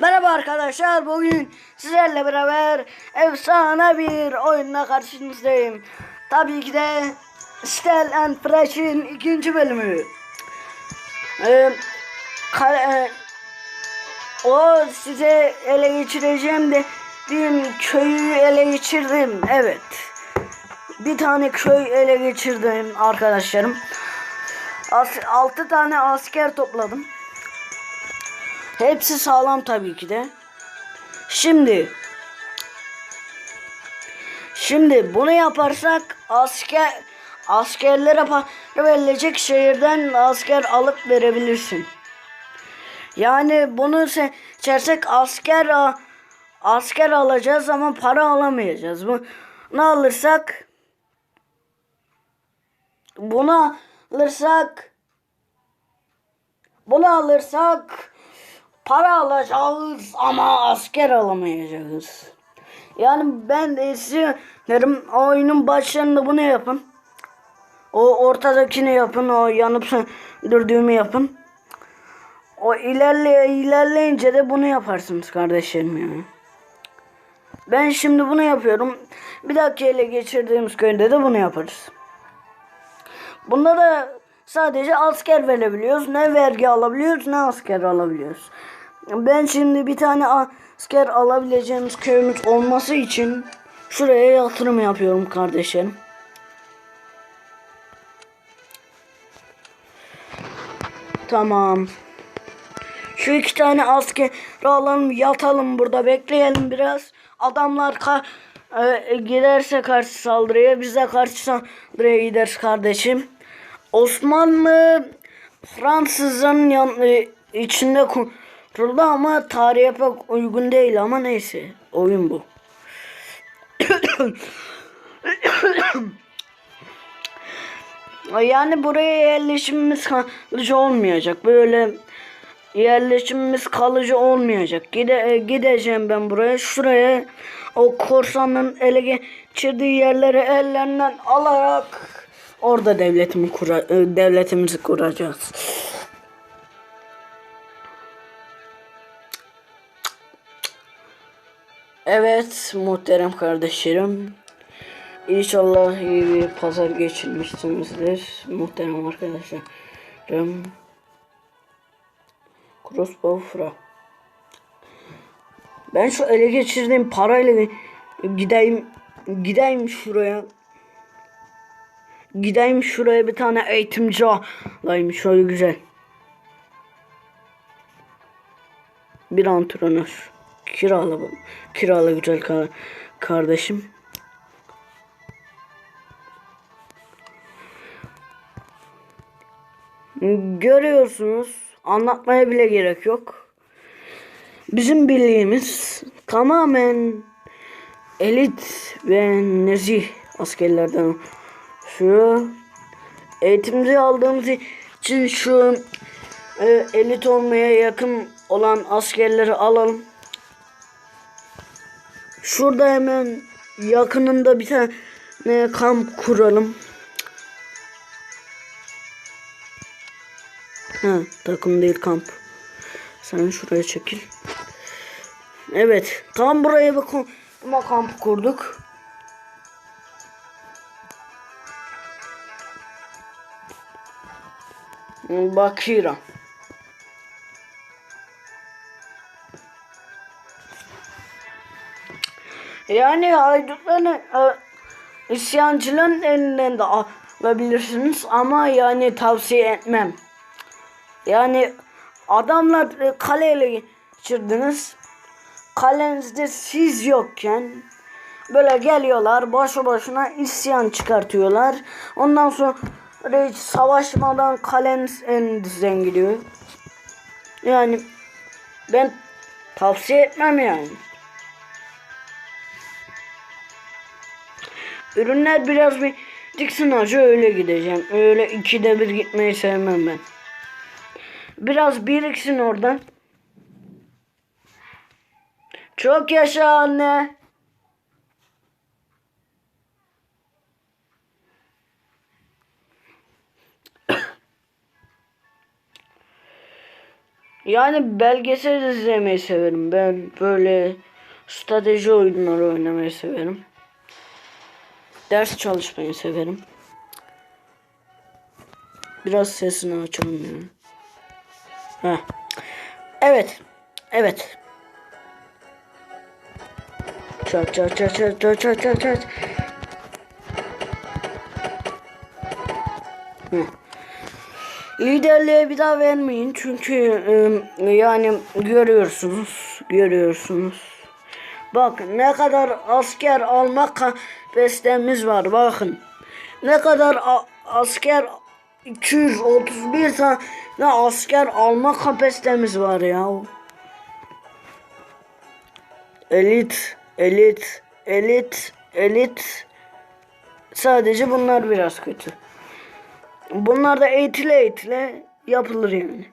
Merhaba arkadaşlar. Bugün sizlerle beraber efsane bir oyunla karşınızdayım. Tabii ki de Stel and Fresh'in ikinci bölümü. Ee, e, o size ele geçireceğim de bir köyü ele geçirdim. Evet. Bir tane köy ele geçirdim arkadaşlarım. As- altı tane asker topladım. Hepsi sağlam tabii ki de. Şimdi Şimdi bunu yaparsak asker askerlere para verilecek şehirden asker alıp verebilirsin. Yani bunu seçersek asker asker alacağız ama para alamayacağız. Bu ne alırsak bunu alırsak bunu alırsak para alacağız ama asker alamayacağız. Yani ben de istiyorum oyunun başlarında bunu yapın. O ortadakini yapın, o yanıp söndürdüğümü yapın. O ilerle ilerleyince de bunu yaparsınız kardeşlerim yani. Ben şimdi bunu yapıyorum. Bir dahaki ele geçirdiğimiz köyde de bunu yaparız. Bunda da sadece asker verebiliyoruz. Ne vergi alabiliyoruz ne asker alabiliyoruz. Ben şimdi bir tane asker alabileceğimiz köyümüz olması için şuraya yatırım yapıyorum kardeşlerim. Tamam. Şu iki tane asker alalım yatalım burada bekleyelim biraz. Adamlar ka e, giderse karşı saldırıya biz de karşı saldırıya gideriz kardeşim. Osmanlı Fransızların yan, e, içinde kuruldu ama tarihe pek uygun değil ama neyse oyun bu. yani buraya yerleşimimiz kalıcı olmayacak. Böyle yerleşimimiz kalıcı olmayacak. Gide, e, gideceğim ben buraya. Şuraya o korsanın ele geçirdiği yerleri ellerinden alarak orada devletimi kura, e, devletimizi kuracağız. Evet muhterem kardeşlerim. İnşallah iyi bir pazar geçirmişsinizdir. Muhterem arkadaşlarım. Crossbowfra. Ben şu ele geçirdiğim parayla gideyim gideyim şuraya. Gideyim şuraya bir tane eğitimci alayım şöyle güzel. Bir antrenör. Kirala kirala güzel ka kardeşim. Görüyorsunuz. Anlatmaya bile gerek yok. Bizim birliğimiz tamamen elit ve nezih askerlerden şu eğitimci aldığımız için şu e, elit olmaya yakın olan askerleri alalım. Şurada hemen yakınında bir tane kamp kuralım. Ha takım değil kamp. Sen şuraya çekil. Evet tam buraya bir kuma kamp kurduk. Bakira. Yani haydutların e, isyancıların elinden de alabilirsiniz ama yani tavsiye etmem. Yani adamlar kaleyle geçirdiniz. Kalenizde siz yokken böyle geliyorlar boşu boşuna isyan çıkartıyorlar. Ondan sonra hiç savaşmadan kaleniz elinizden gidiyor. Yani ben tavsiye etmem yani. Ürünler biraz bir diksin acı öyle gideceğim. Öyle ikide bir gitmeyi sevmem ben. Biraz biriksin oradan. Çok yaşa anne. Yani belgesel izlemeyi severim. Ben böyle strateji oyunları oynamayı severim. Ders çalışmayı severim. Biraz sesini açalım ya. Heh. Evet. Evet. Çat çat çat çat çat çat çat. Liderliğe bir daha vermeyin çünkü e, yani görüyorsunuz, görüyorsunuz. Bak ne kadar asker alma kapasitemiz var bakın. Ne kadar asker 231 tane asker alma kapasitemiz var ya. Elit, elit, elit, elit. Sadece bunlar biraz kötü. Bunlar da eğitile eğitile yapılır yani.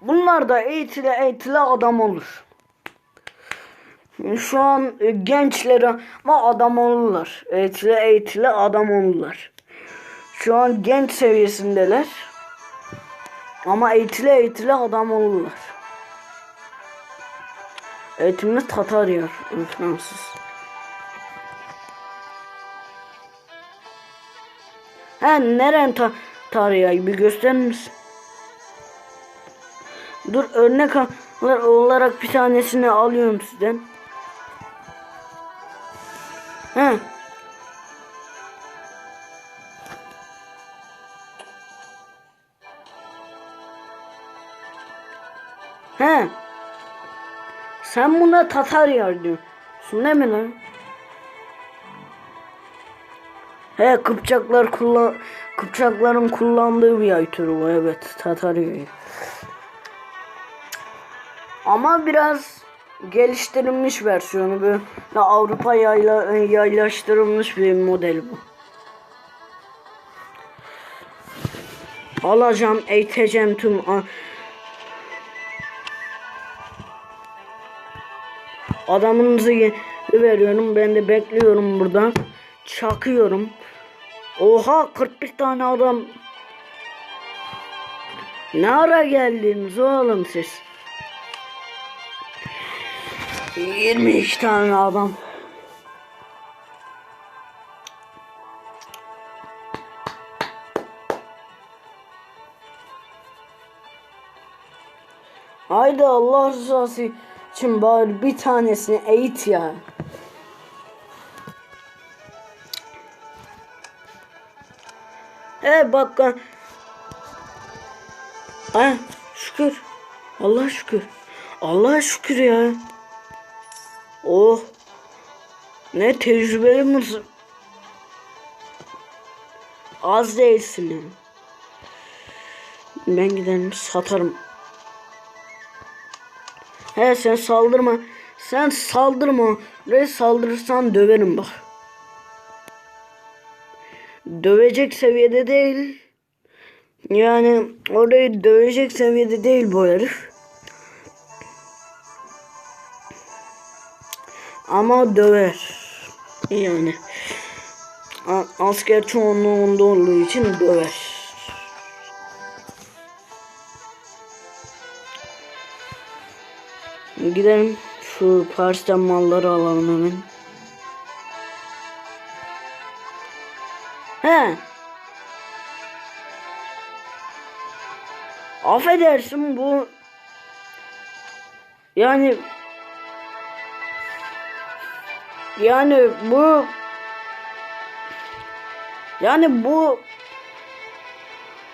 Bunlar da eğitile eğitile adam olur. Şu an e, gençlere ama adam olurlar. Eğitile eğitile adam olurlar. Şu an genç seviyesindeler. Ama eğitile eğitile adam olurlar. Eğitimli Tatar yer. Fransız. Ha neren ta Tatar bir gösterir misin? Dur örnek olarak bir tanesini alıyorum sizden. He. He. Sen buna Tatar yer diyorsun değil mi lan? He Kıpçaklar kullan Kıpçakların kullandığı bir yay türü bu evet Tatar yayı. Ama biraz geliştirilmiş versiyonu böyle Avrupa yayla, yaylaştırılmış bir model bu. Alacağım, eğiteceğim tüm adamınızı veriyorum. Ben de bekliyorum burada. Çakıyorum. Oha 41 tane adam. Ne ara geldiniz oğlum siz? 22 tane adam. Haydi Allah rızası için bari bir tanesini eğit ya. He bak. Ha şükür. Allah şükür. Allah şükür ya. Oh. Ne tecrübeli misin? Az değilsin ya. Ben giderim satarım. He sen saldırma. Sen saldırma. Ve saldırırsan döverim bak. Dövecek seviyede değil. Yani orayı dövecek seviyede değil bu herif. Ama döver. Yani. Asker çoğunluğunda olduğu için döver. Gidelim şu Paris'ten malları alalım hemen. He. Affedersin bu yani yani bu yani bu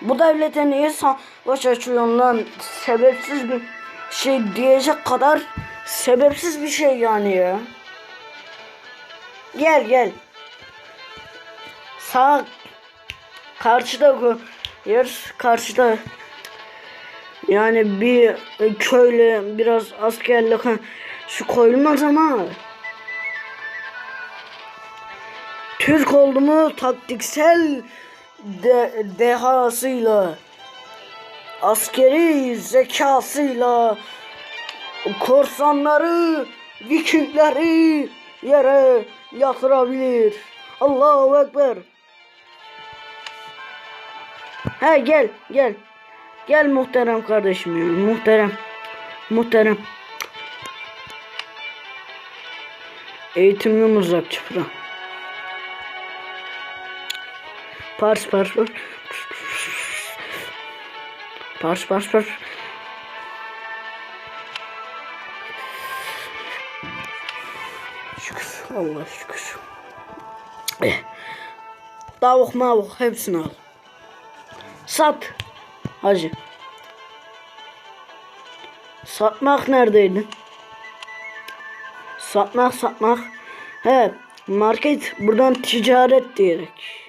bu devlete niye savaş açıyorsun lan sebepsiz bir şey diyecek kadar sebepsiz bir şey yani ya. Gel gel. Sağ karşıda yer karşıda. Yani bir köyle biraz askerlik şu koyulmaz ama Türk oldu taktiksel de, dehasıyla askeri zekasıyla korsanları Vikingleri yere yatırabilir. Allahu Ekber. He gel gel. Gel muhterem kardeşim ya. Muhterem. Muhterem. Eğitimli mızrak çıpra. Pars pars pars. Pars pars pars. Şükür. Allah şükür. Eh. Tavuk mavuk hepsini al. Sat. Hacı. Satmak neredeydi? Satmak satmak. He market buradan ticaret diyerek.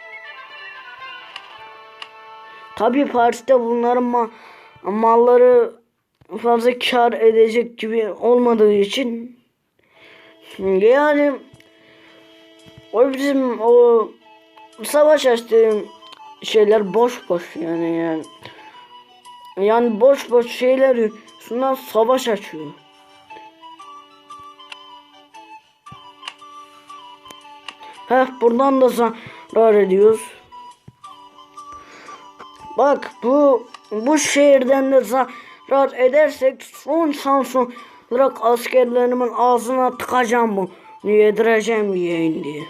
Tabi Paris'te bunların ma malları fazla kar edecek gibi olmadığı için yani o bizim o savaş açtığım şeyler boş boş yani yani. Yani boş boş şeyler yüzünden savaş açıyor. Heh buradan da zarar ediyoruz. Bak bu bu şehirden de zarar edersek son şans olarak askerlerimin ağzına tıkacağım bu. Yedireceğim yiyin diye.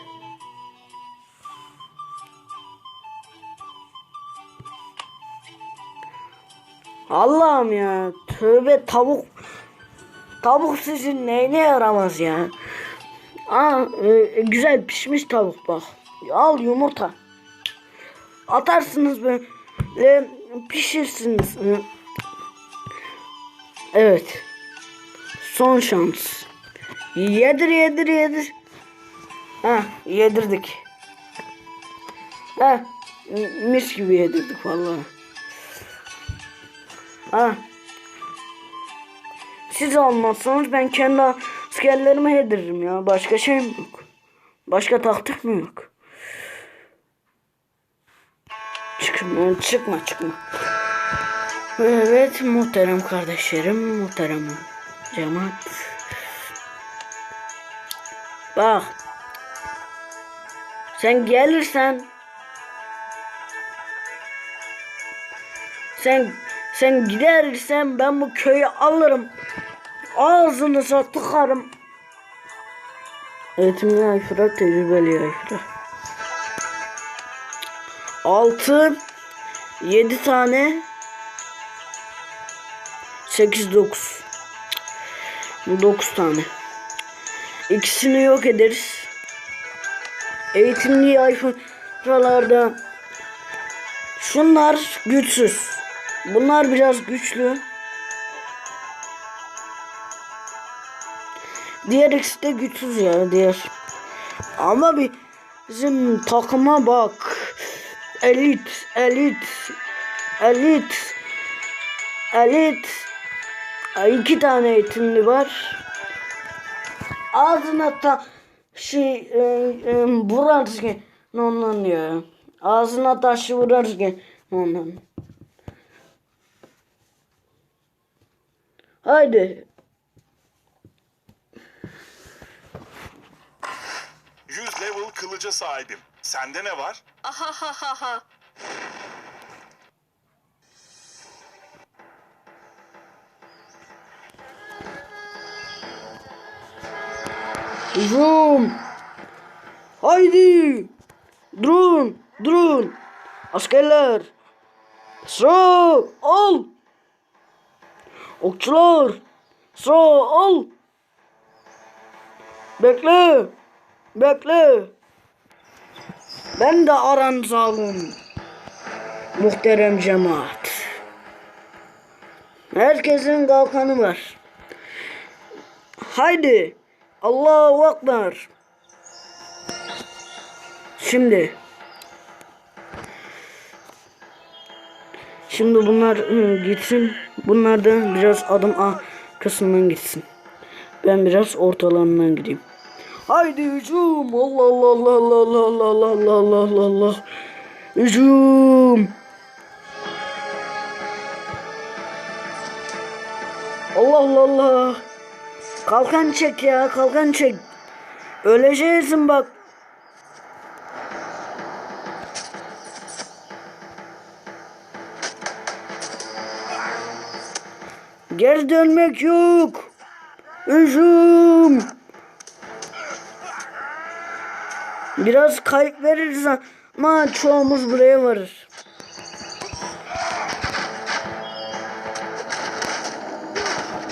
Allah'ım ya. Tövbe tavuk. Tavuk sizin neyine yaramaz ya. Aa, e, güzel pişmiş tavuk bak. Al yumurta. Atarsınız böyle pişirsiniz. Hı. Evet. Son şans. Yedir yedir yedir. Ha yedirdik. Ha mis gibi yedirdik vallahi. Ha. Siz olmazsanız ben kendi askerlerime yediririm ya. Başka şey mi yok? Başka taktik mi yok? Çıkma, çıkma, çıkma. Evet, muhterem kardeşlerim, muhterem cemaat. Bak. Sen gelirsen sen sen gidersen ben bu köyü alırım. Ağzını satıkarım. Eğitimli Ayfırat tecrübeli Ayfırat. Altın 7 tane. 8 9 9 tane. İkisini yok ederiz. Eğitimli alfalarda şunlar güçsüz. Bunlar biraz güçlü. Diğer ikisi de güçsüz ya diğer. Ama bir bizim takıma bak. Elit, elit, elit, elit. İki tane eğitimli var. Ağzına ta şey e, e, vurarken ondan ya. Ağzına taşı vurarken ondan. Haydi. 100 level kılıca sahibim. Sende ne var? Ahahaha. Hücum. Haydi. Durun. Durun. Askerler. Sıra al. Okçular. Sıra al. Bekle. Bekle. Ben de aranıza alın. Muhterem cemaat. Herkesin kalkanı var. Haydi. Allahu Ekber. Şimdi. Şimdi bunlar gitsin. Bunlar da biraz adım arkasından gitsin. Ben biraz ortalarından gideyim. Haydi hücum. Allah Allah Allah Allah Allah Allah Allah Allah Allah Allah. Hücum. Allah Allah Allah. Kalkan çek ya kalkan çek. Öleceksin bak. Geri dönmek yok. Üzüm. Biraz kayıp veririz ama çoğumuz buraya varır.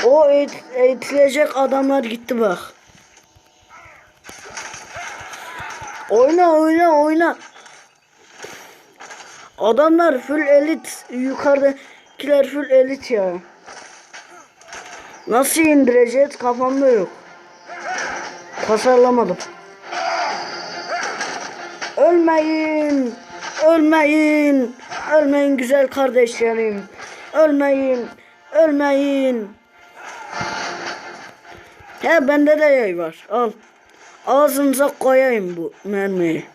O eğit- eğitilecek adamlar gitti bak. Oyna oyna oyna. Adamlar full elit. Yukarıdakiler full elit ya. Nasıl indireceğiz kafamda yok. Tasarlamadım. Ölmeyin. Ölmeyin. Ölmeyin güzel kardeşlerim. Ölmeyin. Ölmeyin. He bende de yay var. Al. Ağzınıza koyayım bu mermiyi.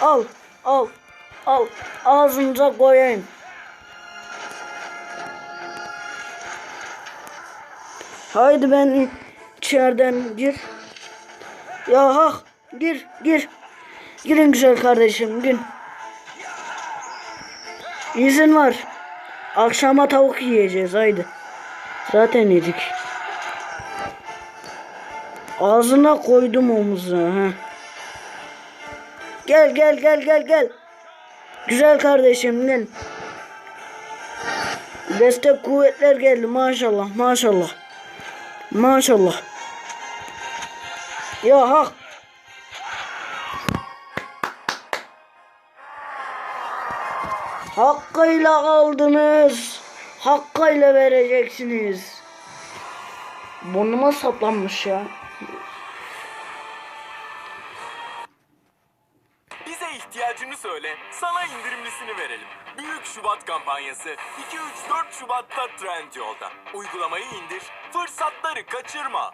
Al. Al. Al. Ağzınıza koyayım. Haydi ben içeriden gir. Ya hak gir gir. Girin güzel kardeşim gir. İzin var. Akşama tavuk yiyeceğiz haydi. Zaten yedik. Ağzına koydum omuza ha. Gel gel gel gel gel. Güzel kardeşim gel. Destek kuvvetler geldi maşallah maşallah. Maşallah. Ya hak. Hakkıyla aldınız. Hakkıyla vereceksiniz. Burnuma saplanmış ya. Bize ihtiyacını söyle, sana indirimlisini verelim. Büyük Şubat kampanyası 2-3-4 Şubat'ta Trendyol'da. Uygulamayı indir, fırsatları kaçırma.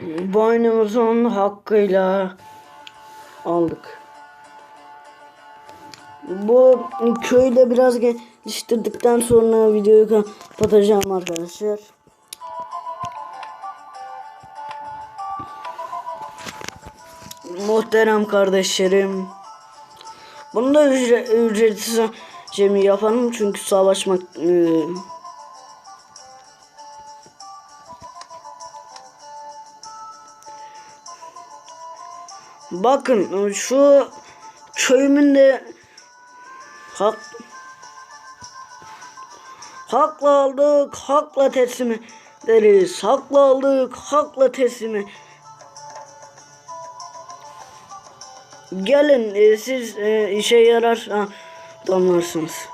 Boynumuzun hakkıyla aldık. Bu köyde biraz geliştirdikten sonra videoyu kapatacağım arkadaşlar. Muhterem kardeşlerim. Bunu da ücre, ücretsiz cemi yapalım çünkü savaşmak e, Bakın şu köyümün de hak hakla aldık, hakla teslim ederiz. Hakla aldık, hakla teslim Gelin e, siz e, işe yarar adamlarsınız.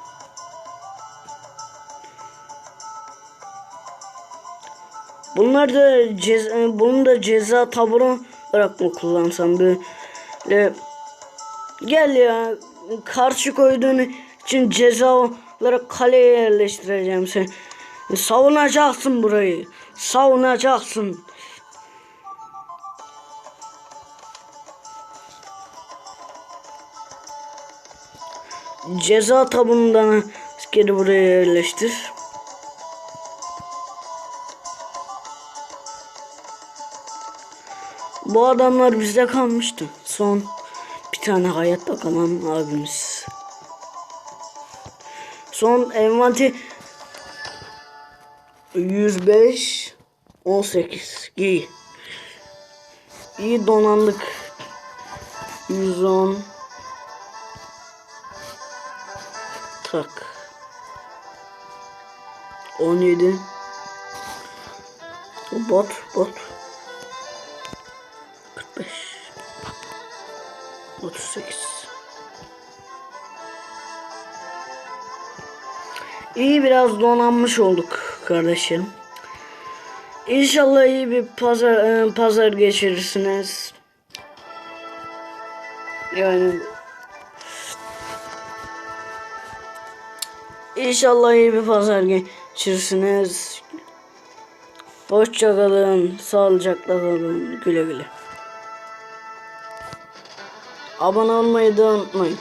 Bunlar da ceza, bunu da ceza taburu olarak mı kullansam böyle gel ya karşı koyduğun için ceza olarak kaleye yerleştireceğim seni. Savunacaksın burayı. Savunacaksın. Ceza tabundan askeri buraya yerleştir. Bu adamlar bizde kalmıştı. Son bir tane hayatta kalan abimiz. Son envanter 105 18 giy. İyi donandık. 110 tak. 17 bot bot İyi biraz donanmış olduk kardeşim. İnşallah iyi bir pazar e, pazar geçirirsiniz. Yani İnşallah iyi bir pazar geçirirsiniz. Hoşça kalın, sağlıcakla kalın, güle güle. Abone olmayı da unutmayın.